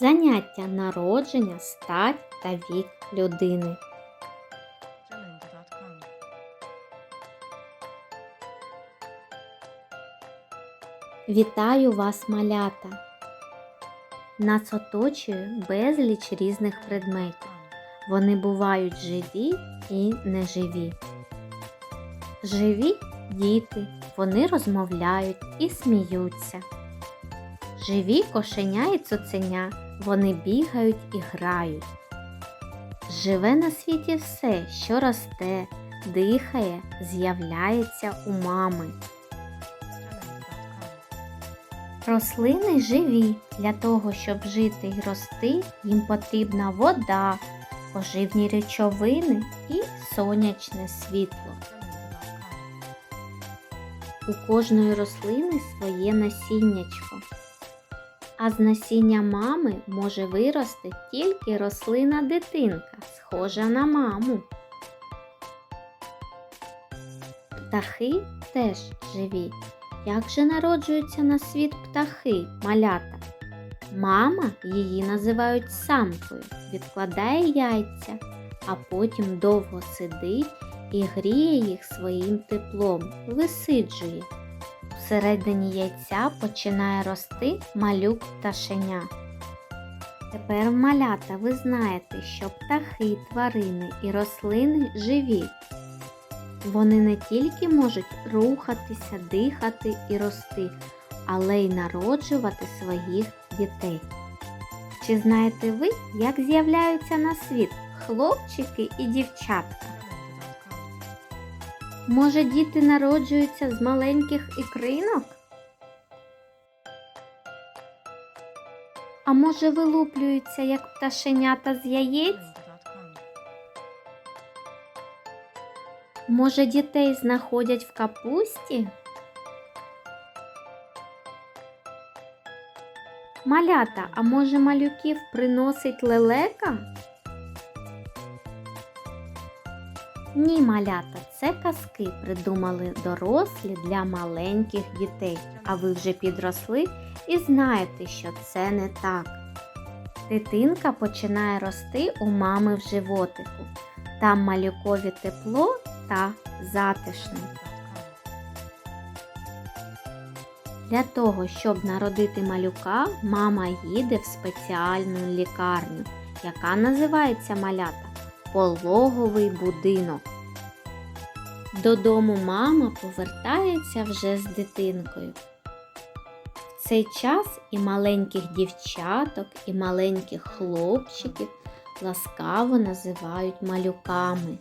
Заняття народження, стать та вік людини. Вітаю вас, малята! Нас оточує безліч різних предметів. Вони бувають живі і неживі. Живі діти, вони розмовляють і сміються. Живі кошеня і цуценя, вони бігають і грають. Живе на світі все, що росте, дихає, з'являється у мами. Рослини живі. Для того, щоб жити й рости, їм потрібна вода, поживні речовини і сонячне світло. У кожної рослини своє насіннячко. А з насіння мами може вирости тільки рослина дитинка, схожа на маму. Птахи теж живі. Як же народжуються на світ птахи, малята? Мама її називають самкою, відкладає яйця, а потім довго сидить і гріє їх своїм теплом, висиджує. Всередині яйця починає рости малюк пташеня. Тепер, малята, ви знаєте, що птахи, тварини і рослини живі. Вони не тільки можуть рухатися, дихати і рости, але й народжувати своїх дітей. Чи знаєте ви, як з'являються на світ хлопчики і дівчатка? Може, діти народжуються з маленьких ікринок? А може, вилуплюються як пташенята з яєць? Може, дітей знаходять в капусті? Малята, а може малюків приносить лелека? Ні, малята, це казки придумали дорослі для маленьких дітей. А ви вже підросли і знаєте, що це не так. Дитинка починає рости у мами в животику. Там малюкові тепло та затишно. Для того, щоб народити малюка, мама їде в спеціальну лікарню, яка називається малята пологовий будинок. Додому мама повертається вже з дитинкою. В цей час і маленьких дівчаток, і маленьких хлопчиків ласкаво називають малюками.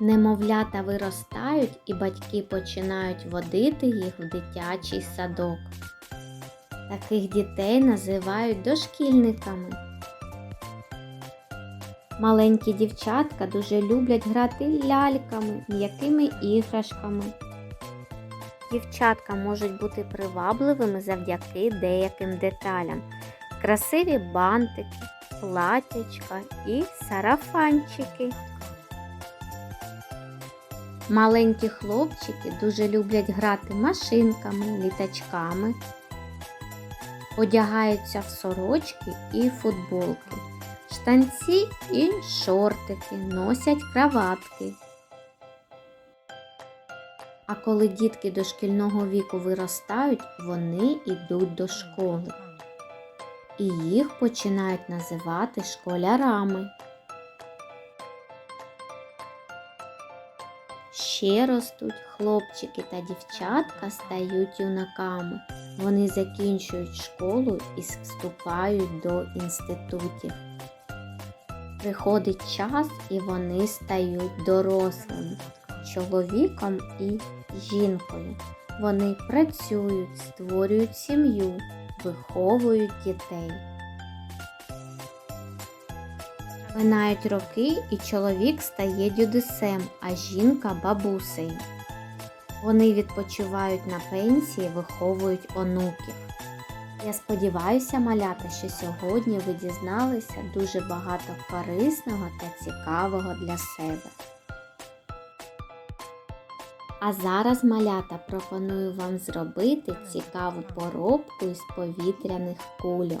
Немовлята виростають і батьки починають водити їх в дитячий садок. Таких дітей називають дошкільниками. Маленькі дівчатка дуже люблять грати ляльками, м'якими іграшками. Дівчатка можуть бути привабливими завдяки деяким деталям. Красиві бантики, платячка і сарафанчики. Маленькі хлопчики дуже люблять грати машинками, літачками, одягаються в сорочки і футболки, штанці і шортики, носять краватки. А коли дітки дошкільного віку виростають, вони йдуть до школи і їх починають називати школярами. Ще ростуть хлопчики та дівчатка стають юнаками. Вони закінчують школу і вступають до інститутів. Приходить час і вони стають дорослими, чоловіком і жінкою. Вони працюють, створюють сім'ю, виховують дітей. Минають роки, і чоловік стає дідусем, а жінка бабусею. Вони відпочивають на пенсії, виховують онуків. Я сподіваюся, малята, що сьогодні ви дізналися дуже багато корисного та цікавого для себе. А зараз, малята, пропоную вам зробити цікаву поробку із повітряних кульок.